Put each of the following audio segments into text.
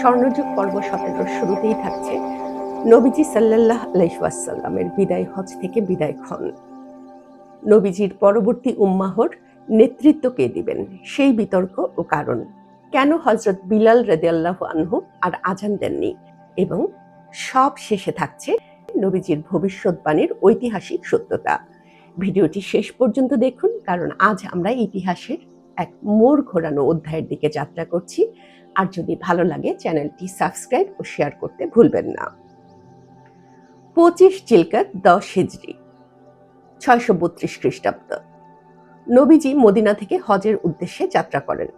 স্বর্ণযুগ পর্ব সতেরোর শুরুতেই থাকছে। নবীজি সাল্লাহ আলাইসাল্লামের বিদায় হজ থেকে বিদায় ক্ষণ নবীজির পরবর্তী উম্মাহর নেতৃত্ব কে দিবেন? সেই বিতর্ক ও কারণ। কেন হজরত বিলাল রেদিয়াল্লাহ আনহু আর আজান দেননি? এবং সব শেষে থাকছে নবীজির ভবিষ্যৎবাণীর ঐতিহাসিক সত্যতা। ভিডিওটি শেষ পর্যন্ত দেখুন, কারণ আজ আমরা ইতিহাসের এক মোড় ঘোরানো অধ্যায়ের দিকে যাত্রা করছি। আর যদি ভালো লাগে, চ্যানেলটি সাবস্ক্রাইব ও শেয়ার করতে ভুলবেন না। পঁচিশ চিলকাত দশ হিজড়ি ছয়শো বত্রিশ খ্রিস্টাব্দ। নবীজি মদিনা থেকে হজের উদ্দেশ্যে যাত্রা করেন।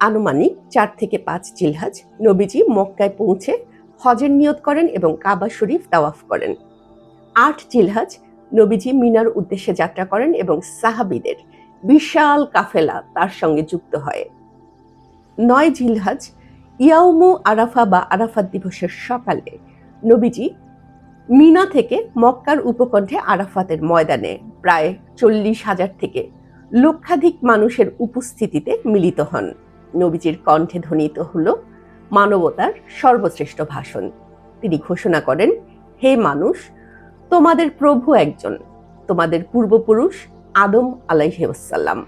আনুমানিক চার থেকে পাঁচ জিলহাজ নবীজি মক্কায় পৌঁছে হজের নিয়ত করেন এবং কাবা শরীফ তাওয়াফ করেন। আট জিলহাজ নবীজি মিনার উদ্দেশ্যে যাত্রা করেন এবং সাহাবিদের বিশাল কাফেলা তার সঙ্গে যুক্ত হয়। নয় জিলহাজ, ইয়াউমু আরাফা বা আরাফাত দিবসের সকালে নবীজি মিনা থেকে মক্কার উপকণ্ঠে আরাফাতের ময়দানে প্রায় চল্লিশ হাজার থেকে লক্ষাধিক মানুষের উপস্থিতিতে মিলিত হন। নবীজির কণ্ঠে ধ্বনিত হল মানবতার সর্বশ্রেষ্ঠ ভাষণ। তিনি ঘোষণা করেন, হে মানুষ, তোমাদের প্রভু একজন, তোমাদের পূর্বপুরুষ আদম আলাইসাল্লাম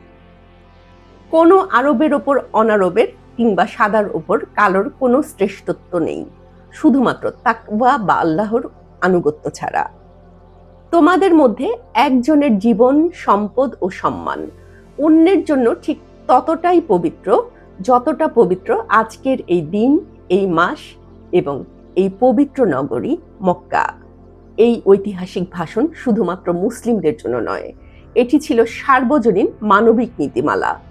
কোনো আরবের ওপর অনারবের কিংবা সাদার ওপর কালোর কোনো শ্রেষ্ঠত্ব নেই। শুধুমাত্র তাকওয়া বা আল্লাহর আনুগত্য ছাড়া। তোমাদের মধ্যে একজনের জীবন, সম্পদ ও সম্মান। অন্যের জন্য ঠিক ততটাই পবিত্র যতটা পবিত্র আজকের এই দিন, এই মাস এবং এই পবিত্র নগরী মক্কা। এই ঐতিহাসিক ভাষণ শুধুমাত্র মুসলিমদের জন্য নয়, এটি ছিল সার্বজনীন মানবিক নীতিমালা।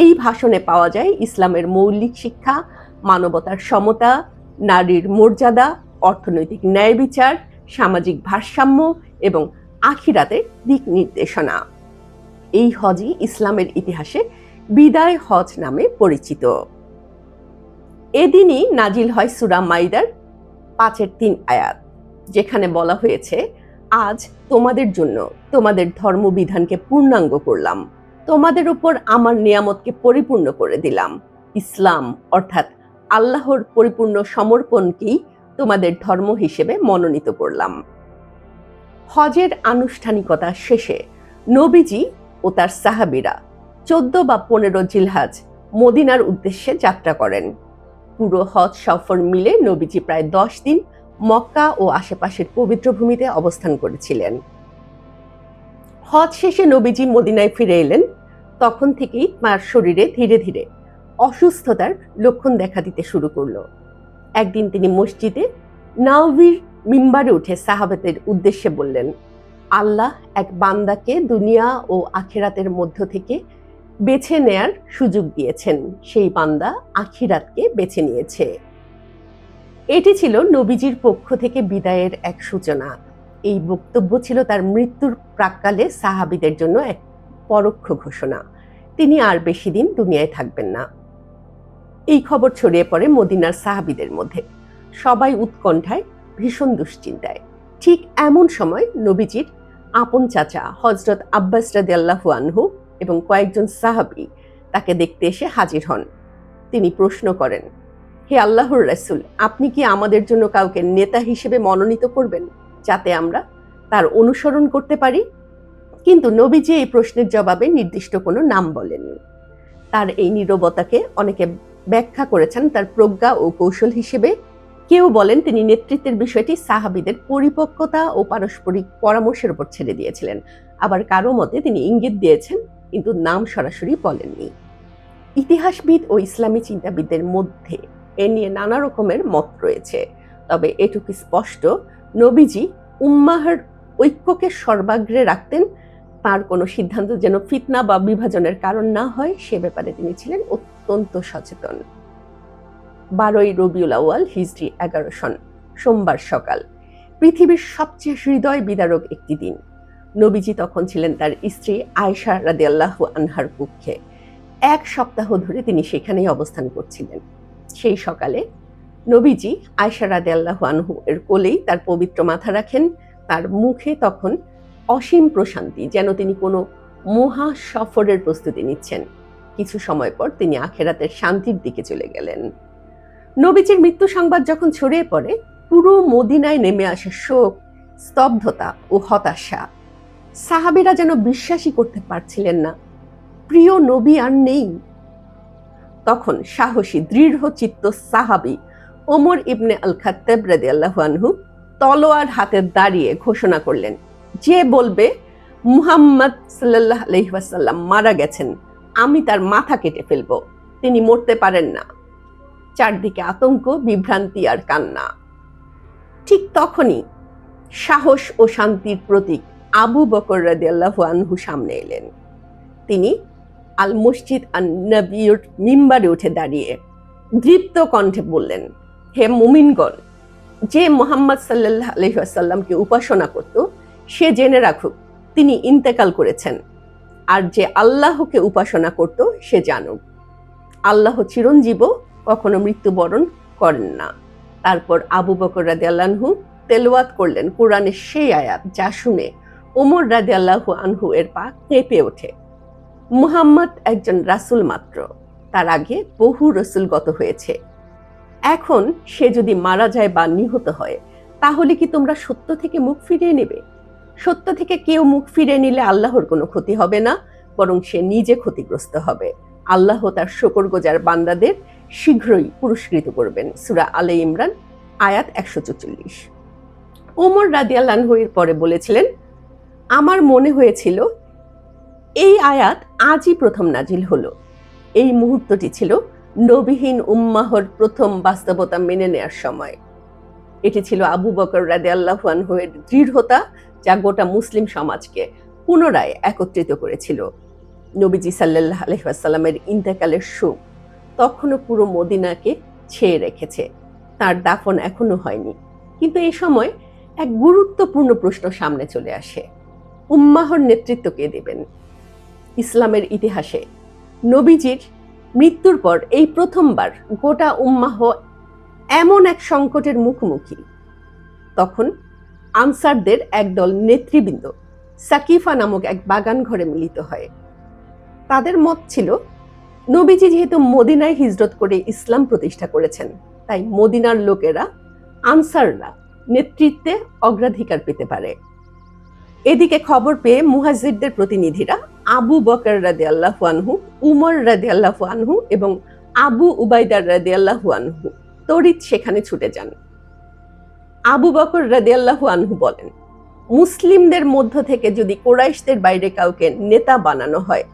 এই ভাষণে পাওয়া যায় ইসলামের মৌলিক শিক্ষা, মানবতার সমতা, নারীর মর্যাদা, অর্থনৈতিক ন্যায় বিচার, সামাজিক ভারসাম্য এবং আখিরাতের দিক নির্দেশনা। এই হজই ইসলামের ইতিহাসে বিদায় হজ নামে পরিচিত। এদিনই নাজিল হয় সুরা মাইদার পাঁচের তিন আয়াত, যেখানে বলা হয়েছে, আজ তোমাদের জন্য তোমাদের ধর্মবিধানকে পূর্ণাঙ্গ করলাম। তোমাদের উপর আমার নিয়ামতকে পরিপূর্ণ করে দিলাম। ইসলাম অর্থাৎ আল্লাহর পরিপূর্ণ সমর্পণকেই তোমাদের ধর্ম হিসেবে মনোনীত করলাম। হজের আনুষ্ঠানিকতা শেষে নবীজি ও তার সাহাবিরা চোদ্দ বা পনেরো জিলহাজ মদিনার উদ্দেশ্যে যাত্রা করেন। পুরো হজ সফর মিলে নবীজি প্রায় দশ দিন মক্কা ও আশেপাশের পবিত্র ভূমিতে অবস্থান করেছিলেন। হজ শেষে নবীজি মদিনায় ফিরে এলেন তখন থেকেই তার শরীরে ধীরে ধীরে অসুস্থতার লক্ষণ দেখা দিতে শুরু করল। একদিন তিনি মসজিদে নাওভির মিম্বারে উঠে সাহাবেতের উদ্দেশ্যে বললেন, আল্লাহ এক বান্দাকে দুনিয়া ও আখিরাতের মধ্য থেকে বেছে নেয়ার সুযোগ দিয়েছেন। সেই বান্দা আখিরাতকে বেছে নিয়েছে। এটি ছিল নবীজির পক্ষ থেকে বিদায়ের এক সূচনা। এই বক্তব্য ছিল তার মৃত্যুর প্রাককালে সাহাবিদের জন্য এক পরোক্ষ ঘোষণা। তিনি আর বেশি দিন দুনিয়ায় থাকবেন না। এই খবর ছড়িয়ে পড়ে মদিনার সাহাবিদের মধ্যে। সবাই উৎকণ্ঠায়, ভীষণ দুশ্চিন্তায়। ঠিক এমন সময় নবীজির আপন চাচা হজরত আব্বাস রাদিয়াল্লাহু আনহু এবং কয়েকজন সাহাবি তাকে দেখতে এসে হাজির হন। তিনি প্রশ্ন করেন, হে আল্লাহর রাসূল, আপনি কি আমাদের জন্য কাউকে নেতা হিসেবে মনোনীত করবেন যাতে আমরা তার অনুসরণ করতে পারি? কিন্তু নবীজি এই প্রশ্নের জবাবে নির্দিষ্ট কোনো নাম বলেননি। তার এই নীরবতাকে অনেকে ব্যাখ্যা করেছেন, তার প্রজ্ঞা ও কৌশল হিসেবে কেউ বলেন তিনি নেতৃত্বের বিষয়টি সাহাবিদের পরিপক্কতা ও পারস্পরিক পরামর্শের উপর ছেড়ে দিয়েছিলেন। আবার কারও মতে তিনি ইঙ্গিত দিয়েছেন, কিন্তু নাম সরাসরি বলেননি। ইতিহাসবিদ ও ইসলামী চিন্তাবিদদের মধ্যে এ নিয়ে নানা রকমের মত রয়েছে। তবে এটুকু স্পষ্ট, নবীজি উম্মাহের ঐক্যকে সর্বাগ্রে রাখতেন তার কোনো সিদ্ধান্ত যেন ফিতনা বা বিভাজনের কারণ না হয়, সে ব্যাপারে তিনি ছিলেন অত্যন্ত সচেতন। বারোই রবিউল আউয়াল হিজড়ি এগারো সন, সোমবার সকাল। পৃথিবীর সবচেয়ে হৃদয় বিদারক একটি দিন। নবীজি তখন ছিলেন তার স্ত্রী আয়সা রাদিয়াল্লাহু আনহার পক্ষে। এক সপ্তাহ ধরে তিনি সেখানেই অবস্থান করছিলেন। সেই সকালে নবীজি আয়সা রাদিয়াল্লাহু আনহু এর কোলেই তার পবিত্র মাথা রাখেন। তার মুখে তখন অসীম প্রশান্তি যেন তিনি কোনো মহা সফরের প্রস্তুতি নিচ্ছেন। কিছু সময় পর তিনি আখেরাতের শান্তির দিকে চলে গেলেন। নবীজির মৃত্যু সংবাদ যখন ছড়িয়ে পড়ে, পুরো মদিনায় নেমে আসে শোক, স্তব্ধতা ও হতাশা সাহাবিরা যেন বিশ্বাসই করতে পারছিলেন না। প্রিয় নবী আর নেই। তখন সাহসী দৃঢ় চিত্ত সাহাবি ওমর ইবনে আল খাত্তাব রাদিয়াল্লাহু আনহু তলোয়ার হাতে দাঁড়িয়ে ঘোষণা করলেন যে বলবে, মুহাম্মদ সাল্লাহ আলহিহাসাল্লাম মারা গেছেন, আমি তার মাথা কেটে ফেলব, তিনি মরতে পারেন না। চারদিকে আতঙ্ক, বিভ্রান্তি আর কান্না। ঠিক তখনই সাহস ও শান্তির প্রতীক আবু বকর রাদিয়াল্লাহু আনহু সামনে এলেন। তিনি আল মসজিদ আন নবীর মিম্বারে উঠে দাঁড়িয়ে দৃপ্ত কণ্ঠে বললেন, হে মুমিনগণ, যে মোহাম্মদ সাল্লাহ আলহিহাসাল্লামকে উপাসনা করত সে জেনে রাখুক, তিনি ইন্তেকাল করেছেন। আর যে আল্লাহকে উপাসনা করত, সে জানুক। আল্লাহ চিরঞ্জীব, কখনো মৃত্যুবরণ করেন না। তারপর আবু বকর রাদে আল্লাহু তেলোয়াত করলেন কোরআনের সেই আয়াত যা শুনে ওমর রাদে আল্লাহু আনহু এর পা কেঁপে ওঠে। মুহাম্মদ একজন রাসুল মাত্র, তার আগে বহু রসুলগত হয়েছে। এখন সে যদি মারা যায় বা নিহত হয়, তাহলে কি তোমরা সত্য থেকে মুখ ফিরিয়ে নেবে? সত্য থেকে কেউ মুখ ফিরে নিলে আল্লাহর কোনো ক্ষতি হবে না, বরং সে নিজে ক্ষতিগ্রস্ত হবে। আল্লাহ তার শকর গোজার বান্দাদের শীঘ্রই পুরস্কৃত করবেন। সুরা আলে ইমরান, আয়াত একশো চুচল্লিশ ওমর রাদিয়াল্লাহয়ের পরে বলেছিলেন, আমার মনে হয়েছিল, এই আয়াত আজই প্রথম নাজিল হলো। এই মুহূর্তটি ছিল নবীহীন উম্মাহর প্রথম বাস্তবতা মেনে নেয়ার সময়। এটি ছিল আবু বকর রাদে আল্লাহানহের দৃঢ়তা যা গোটা মুসলিম সমাজকে পুনরায় একত্রিত করেছিল। নবীজি সাল্লাহ আলহামের ইন্তেকালের শোক তখনও পুরো মদিনাকে ছেয়ে রেখেছে। তার দাফন এখনও হয়নি। কিন্তু এই সময় এক গুরুত্বপূর্ণ প্রশ্ন সামনে চলে আসে। উম্মাহর নেতৃত্ব কে দেবেন? ইসলামের ইতিহাসে নবীজির মৃত্যুর পর এই প্রথমবার গোটা উম্মাহ এমন এক সংকটের মুখোমুখি। তখন আনসারদের একদল নেতৃবৃন্দ সাকিফা নামক এক বাগান ঘরে মিলিত হয়। তাদের মত ছিল, নবীজি যেহেতু মদিনায় হিজরত করে ইসলাম প্রতিষ্ঠা করেছেন, তাই মদিনার লোকেরা আনসাররা নেতৃত্বে অগ্রাধিকার পেতে পারে। এদিকে খবর পেয়ে মুহাজিরদের প্রতিনিধিরা আবু বকর রাদে আল্লাহু আনহু, উমর রাদে আল্লাহু আনহু এবং আবু উবাইদার রাদে আল্লাহু আনহু তড়িৎ সেখানে ছুটে যান। আবু বকর রাদে আল্লাহু আনহু বলেন, মুসলিমদের মধ্য থেকে যদি কোরাইশদের বাইরে কাউকে নেতা বানানো হয়,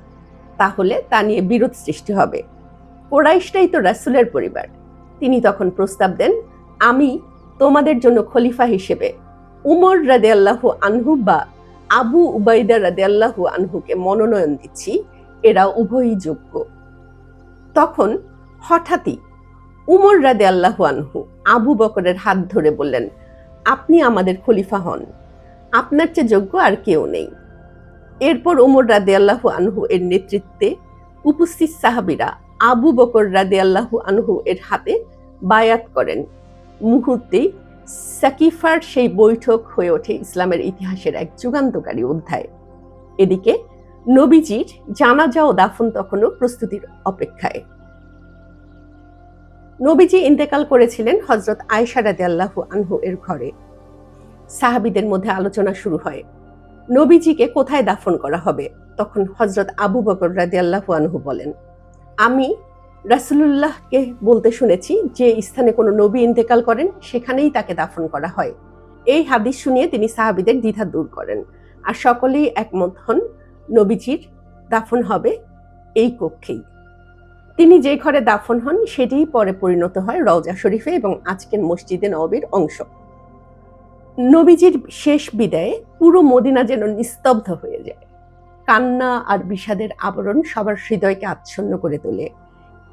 তাহলে তা নিয়ে বিরোধ সৃষ্টি হবে। কোরাইশটাই তো রাসুলের পরিবার। তিনি তখন প্রস্তাব দেন, আমি তোমাদের জন্য খলিফা হিসেবে উমর রাদে আল্লাহু আনহু বা আবু উবাইদা রাদে আল্লাহু আনহুকে মনোনয়ন দিচ্ছি, এরা উভয়ই যোগ্য। তখন হঠাৎই উমর রাদে আল্লাহু আনহু আবু বকরের হাত ধরে বললেন আপনি আমাদের খলিফা হন। আপনার চেয়ে যোগ্য আর কেউ নেই। এরপর উমর রাদে আল্লাহু আনহু এর নেতৃত্বে উপস্থিত সাহাবিরা আবু বকর রাদে আল্লাহু আনহু এর হাতে বায়াত করেন। মুহূর্তেই সাকিফার সেই বৈঠক হয়ে ওঠে ইসলামের ইতিহাসের এক যুগান্তকারী অধ্যায়। এদিকে নবীজির জানাজা ও দাফন তখনও প্রস্তুতির অপেক্ষায়। নবীজি ইন্তেকাল করেছিলেন হজরত আয়সা রাদে আল্লাহু আনহু এর ঘরে। সাহাবিদের মধ্যে আলোচনা শুরু হয়, নবীজিকে কোথায় দাফন করা হবে? তখন হজরত আবু বকর রাদি আল্লাহু আনহু বলেন, আমি রাসুলুল্লাহকে বলতে শুনেছি যে স্থানে কোনো নবী ইন্তেকাল করেন, সেখানেই তাকে দাফন করা হয়। এই হাদিস শুনিয়ে তিনি সাহাবিদের দ্বিধা দূর করেন। আর সকলেই একমত হন, নবীজির দাফন হবে এই কক্ষেই। তিনি যে ঘরে দাফন হন, সেটিই পরে পরিণত হয় রওজা শরীফে এবং আজকের মসজিদে নবীর অংশ। নবীজির শেষ বিদায়ে পুরো মদিনা যেন নিস্তব্ধ হয়ে যায়। কান্না আর বিষাদের আবরণ সবার হৃদয়কে আচ্ছন্ন করে তোলে।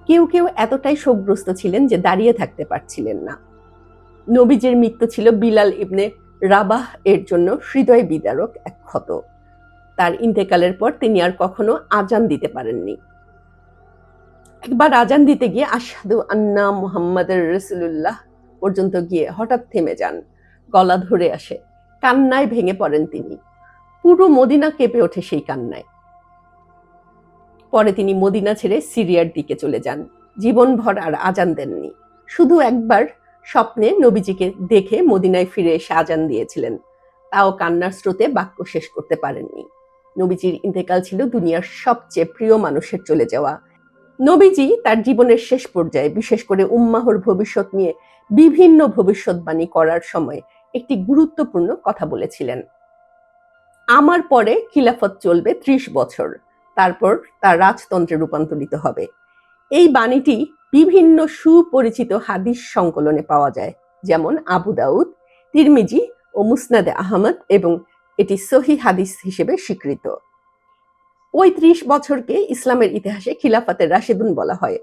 কেউ কেউ এতটাই শোকগ্রস্ত ছিলেন যে দাঁড়িয়ে থাকতে পারছিলেন না। নবীজের মৃত্যু ছিল বিলাল ইবনে রাবাহ এর জন্য হৃদয় বিদারক এক ক্ষত। তার ইন্তেকালের পর তিনি আর কখনো আজান দিতে পারেননি। একবার আজান দিতে গিয়ে আসাদু আন্না মুহাম্মদ রসুল্লাহ পর্যন্ত গিয়ে হঠাৎ থেমে যান। গলা ধরে আসে। কান্নায় ভেঙে পড়েন তিনি। পুরো মদিনা কেঁপে ওঠে সেই কান্নায়। পরে তিনি মদিনা ছেড়ে সিরিয়ার দিকে চলে যান। জীবনভর আর আজান দেননি। শুধু একবার স্বপ্নে নবীজিকে দেখে মদিনায় ফিরে এসে আজান দিয়েছিলেন। তাও কান্নার স্রোতে বাক্য শেষ করতে পারেননি। নবীজির ইন্তেকাল ছিল দুনিয়ার সবচেয়ে প্রিয় মানুষের চলে যাওয়া। নবীজি তার জীবনের শেষ পর্যায়ে, বিশেষ করে উম্মাহর ভবিষ্যৎ নিয়ে বিভিন্ন ভবিষ্যৎবাণী করার সময় একটি গুরুত্বপূর্ণ কথা বলেছিলেন। আমার পরে খিলাফত চলবে ত্রিশ বছর, তারপর তার রাজতন্ত্রে রূপান্তরিত হবে। এই বাণীটি বিভিন্ন সুপরিচিত হাদিস সংকলনে পাওয়া যায়, যেমন আবু দাউদ, তিরমিজি ও মুসনাদে আহমদ এবং এটি সহি হাদিস হিসেবে স্বীকৃত। ওই ত্রিশ বছরকে ইসলামের ইতিহাসে খিলাফতের রাশেদুন বলা হয়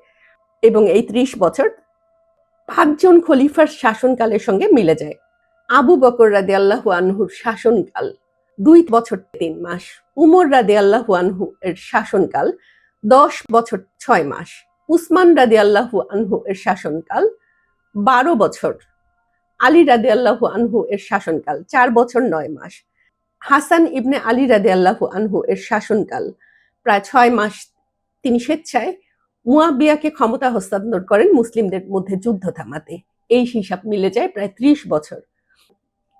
এবং এই ত্রিশ বছর পাঁচজন খলিফার শাসনকালের সঙ্গে মিলে যায়। আবু বকর রাদে আল্লাহু আনহুর শাসনকাল দুই বছর তিন মাস, উমর রাদে আল্লাহু আনহু এর শাসনকাল দশ বছর ছয় মাস, উসমান রাদে আল্লাহু আনহু এর শাসনকাল বারো বছর, আলী রাদে আল্লাহু আনহু এর শাসনকাল চার বছর নয় মাস। হাসান ইবনে আলী রাদে আল্লাহ আনহু এর শাসনকাল। প্রায় ছয় মাস তিনি স্বেচ্ছায় মুয়াবিয়াকে ক্ষমতা হস্তান্তর করেন মুসলিমদের মধ্যে যুদ্ধ থামাতে। এই হিসাব মিলে যায় প্রায় ত্রিশ বছর।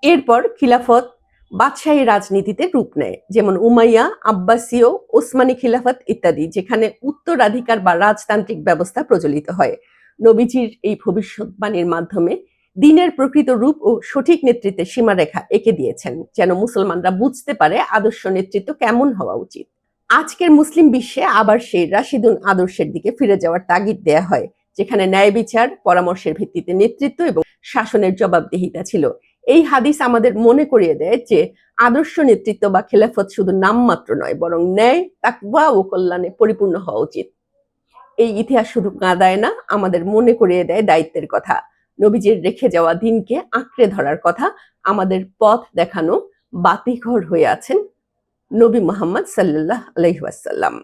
এরপর খিলাফত বাদশাহী রাজনীতিতে রূপ নেয়, যেমন উমাইয়া, আব্বাসীয়, ওসমানী খিলাফত ইত্যাদি, যেখানে উত্তরাধিকার বা রাজতান্ত্রিক ব্যবস্থা প্রচলিত হয়। নবীজির এই ভবিষ্যৎবাণীর মাধ্যমে দিনের প্রকৃত রূপ ও সঠিক নেতৃত্বের সীমারেখা এঁকে দিয়েছেন, যেন মুসলমানরা বুঝতে পারে আদর্শ নেতৃত্ব কেমন হওয়া উচিত। আজকের মুসলিম বিশ্বে আবার সেই রাশিদুন আদর্শের দিকে ফিরে যাওয়ার তাগিদ দেয়া হয়, যেখানে ন্যায় বিচার, পরামর্শের ভিত্তিতে নেতৃত্ব এবং শাসনের জবাবদিহিতা ছিল। এই হাদিস আমাদের মনে করিয়ে দেয় যে, আদর্শ নেতৃত্ব বা খেলাফত শুধু নামমাত্র নয়, বরং ন্যায়, তাকওয়া ও কল্যাণে পরিপূর্ণ হওয়া উচিত। এই ইতিহাস শুধু কাঁদায় না, আমাদের মনে করিয়ে দেয় দায়িত্বের কথা। নবীজির রেখে যাওয়া দিনকে আঁকড়ে ধরার কথা আমাদের পথ দেখানো বাতিঘর হয়ে আছেন নবী মোহাম্মদ সাল্লাহ আলহিহাসাল্লাম